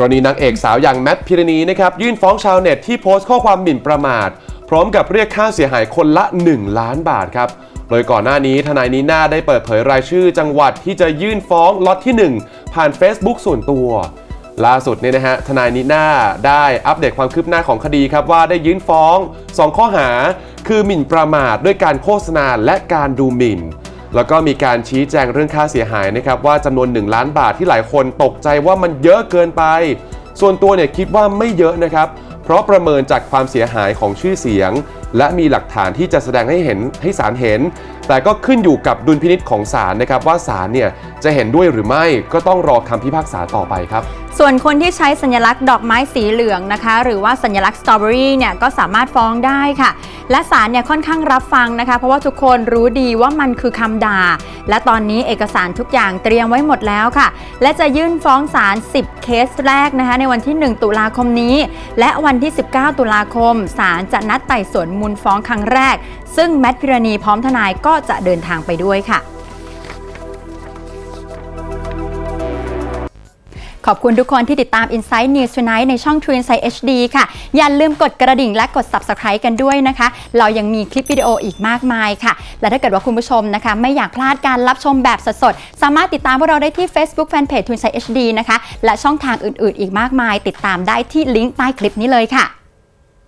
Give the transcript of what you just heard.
กรณีนางเอกสาวอย่างแมทพิรณีนะครับยื่นฟ้องชาวเน็ตที่โพสต์ข้อความหมิ่นประมาท พร้อมกับเรียกค่าเสียหายคนละ 1 ล้านบาทครับโดยก่อนหน้านี้ทนายนีน่าได้เปิดเผยรายชื่อจังหวัดที่จะยื่นฟ้องล็อตที่ 1 ผ่าน Facebook ส่วนตัว ล่าสุดเนี่ยนะฮะทนายนิน่าได้อัปเดตความคืบหน้าของคดีครับว่าได้ยื่นฟ้อง 2 ข้อหา คือหมิ่นประมาทด้วยการโฆษณาและการดูหมิ่น แล้วก็มีการชี้แจงเรื่องค่าเสียหายนะครับว่าจำนวน 1 ล้านบาทที่หลายคนตกใจว่ามันเยอะเกินไป ส่วนตัวเนี่ยคิดว่าไม่เยอะนะครับ เพราะประเมินจากความเสียหายของชื่อเสียง และมีหลักฐานที่จะแสดงให้เห็นให้ศาลเห็น แต่ก็ขึ้นอยู่กับดุลพินิษของศาลนะครับว่าศาลเนี่ยจะเห็นด้วยหรือไม่ก็ต้องรอคำพิพากษาต่อไปครับ ส่วนคนที่ใช้สัญลักษณ์ดอกไม้สีเหลืองนะคะ หรือว่าสัญลักษณ์สตรอเบอรี่เนี่ยก็สามารถฟ้องได้ค่ะ และศาลเนี่ยค่อนข้างรับฟังนะคะ เพราะว่าทุกคนรู้ดีว่ามันคือคำด่า และตอนนี้เอกสารทุกอย่างเตรียมไว้หมดแล้วค่ะ และจะยื่นฟ้องศาล 10 เคสแรกนะคะ ในวันที่ 1 ตุลาคมนี้ และวันที่ 19 ตุลาคมศาลจะนัดไต่สวนมูลฟ้องครั้งแรก ซึ่งแมทพิรณีพร้อมทนายก็จะเดินทางไปด้วยค่ะ ขอบคุณทุกคนที่ติดตาม Inside News Tonight ในช่อง True Insight HD ค่ะ อย่าลืมกดกระดิ่งและกด Subscribe กันด้วยนะคะ เรายังมีคลิปวิดีโออีกมากมายค่ะ และถ้าเกิดว่าคุณผู้ชมนะคะ ไม่อยากพลาดการรับชมแบบสดๆ สามารถติดตามพวกเราได้ที่ Facebook Fanpage True Insight HD นะคะ และช่องทางอื่นๆ อีกมากมาย ติดตามได้ที่ลิงก์ใต้คลิปนี้เลยค่ะ